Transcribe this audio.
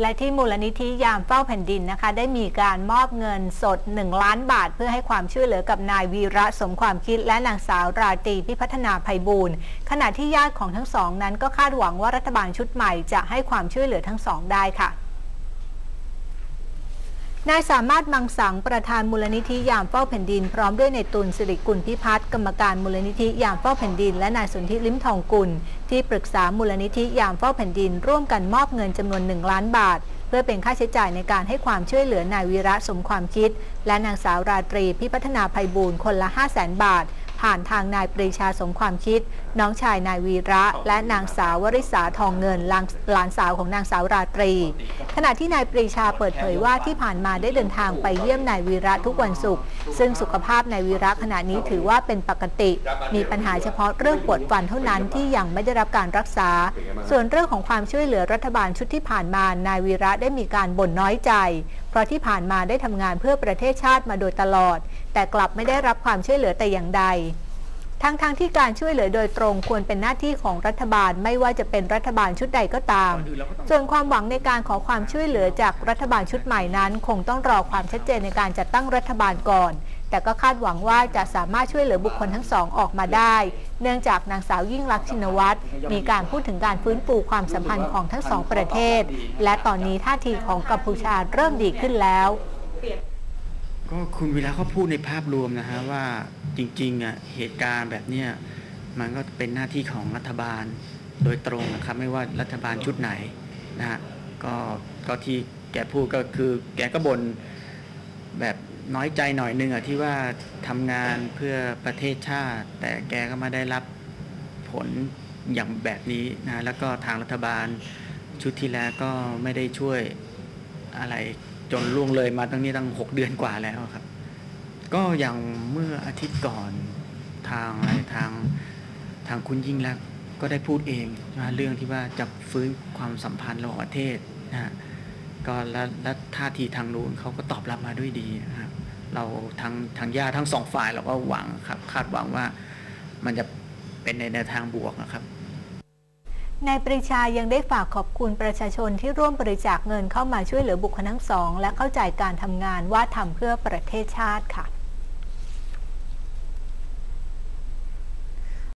และที่มูลนิธิยามเฝ้าแผ่นดินนะคะ ได้มีการมอบเงินสด 1 ล้านบาท เพื่อให้ความช่วยเหลือกับนายวีระสมความคิด และนางสาวราตรีพิพัฒนาภัยบูรณ์ขณะที่ญาติของทั้งสองนั้นก็คาดหวังว่ารัฐบาลชุดใหม่จะให้ความช่วยเหลือทั้งสองได้ค่ะ นายสามารถมังสังประธานมูลนิธิยามเฝ้าแผ่นดิน พร้อมด้วยในตุลสิริกุลพิพัฒน์กรรมการมูลนิธิยามเฝ้าแผ่นดิน และนายสนธิลิ้มทองกุล ที่ปรึกษามูลนิธิยามเฝ้าแผ่นดิน ร่วมกันมอบเงินจำนวน 1 ล้านบาท เพื่อเป็นค่าใช้จ่ายในการให้ความช่วยเหลือนายวีระสมความคิด และนางสาวราตรีพิพัฒนาภัยบูรณ์คนละ 5 0 0 0 0 0 บาท ผ่านทางนายปรีชาสมความคิด น้องชายนายวีระ และนางสาววริษาทองเงินหลานหลานสาวของนางสาวราตรี ขณะที่นายปรีชาเปิดเผยว่าที่ผ่านมาได้เดินทางไปเยี่ยมนายวีระทุกวันศุกร์ซึ่งสุขภาพนายวีระขณะนี้ถือว่าเป็นปกติ มีปัญหาเฉพาะเรื่องปวดฟันเท่านั้นที่ยังไม่ได้รับการรักษา ส่วนเรื่องของความช่วยเหลือรัฐบาลชุดที่ผ่านมานายวีระได้มีการบ่นน้อยใจ เพราะที่ผ่านมาได้ทำงานเพื่อประเทศชาติมาโดยตลอด แต่กลับไม่ได้รับความช่วยเหลือแต่อย่างใดทั้งทางๆที่การช่วยเหลือโดยตรงควรเป็นหน้าที่ของรัฐบาลไม่ว่าจะเป็นรัฐบาลชุดใดก็ตาม ส่วนความหวังในการขอความช่วยเหลือจากรัฐบาลชุดใหม่นั้น คงต้องรอความชัดเจนในการจัดตั้งรัฐบาลก่อน แต่ก็คาดหวังว่าจะสามารถช่วยเหลือบุคคลทั้งสองออกมาได้ เนื่องจากนางสาวยิ่งลักชินวัตรมีการพูดถึงการฟื้นฟูความสัมพันธ์ของทั้งสองประเทศ และตอนนี้ท่าทีของกัมพูชาเริ่มดีขึ้นแล้วก็คุณวีระเขาพูดในภาพรวมนะฮะว่าจริงๆอะเหตุการณ์แบบเนี้ยมันก็เป็นหน้าที่ของรัฐบาลโดยตรงนะครับไม่ว่ารัฐบาลชุดไหนนะฮะก็ก็ที่แกพูดก็คือแกก็บ่นแบบ น้อยใจหน่อยนึงอะที่ว่าทำงานเพื่อประเทศชาติ แต่แกก็ไม่ได้รับผลอย่างแบบนี้นะแล้วก็ทางรัฐบาลชุดที่แล้วก็ไม่ได้ช่วยอะไรจนล่วงเลยมาตั้งนี้ตั้งหกเดือนกว่าแล้วครับ ก็อย่างเมื่ออาทิตย์ก่อนทางอะไรทางทางคุณยิ่งลักษณ์ก็ได้พูดเองว่าเรื่องที่ว่าจะฟื้นความสัมพันธ์ระหว่างประเทศนะฮะก็และและท่าทีทางนู้นเขาก็ตอบรับมาด้วยดีนะครับ เราทางทางญาติทั้งสองฝ่ายเราก็หวังครับ คาดหวังว่ามันจะเป็นในแนวทางบวกนะครับนายปรีชายังได้ฝากขอบคุณประชาชนที่ร่วมบริจาคเงินเข้ามาช่วยเหลือบุคคลทั้งสอง และเข้าใจการทำงานว่าทำเพื่อประเทศชาติค่ะ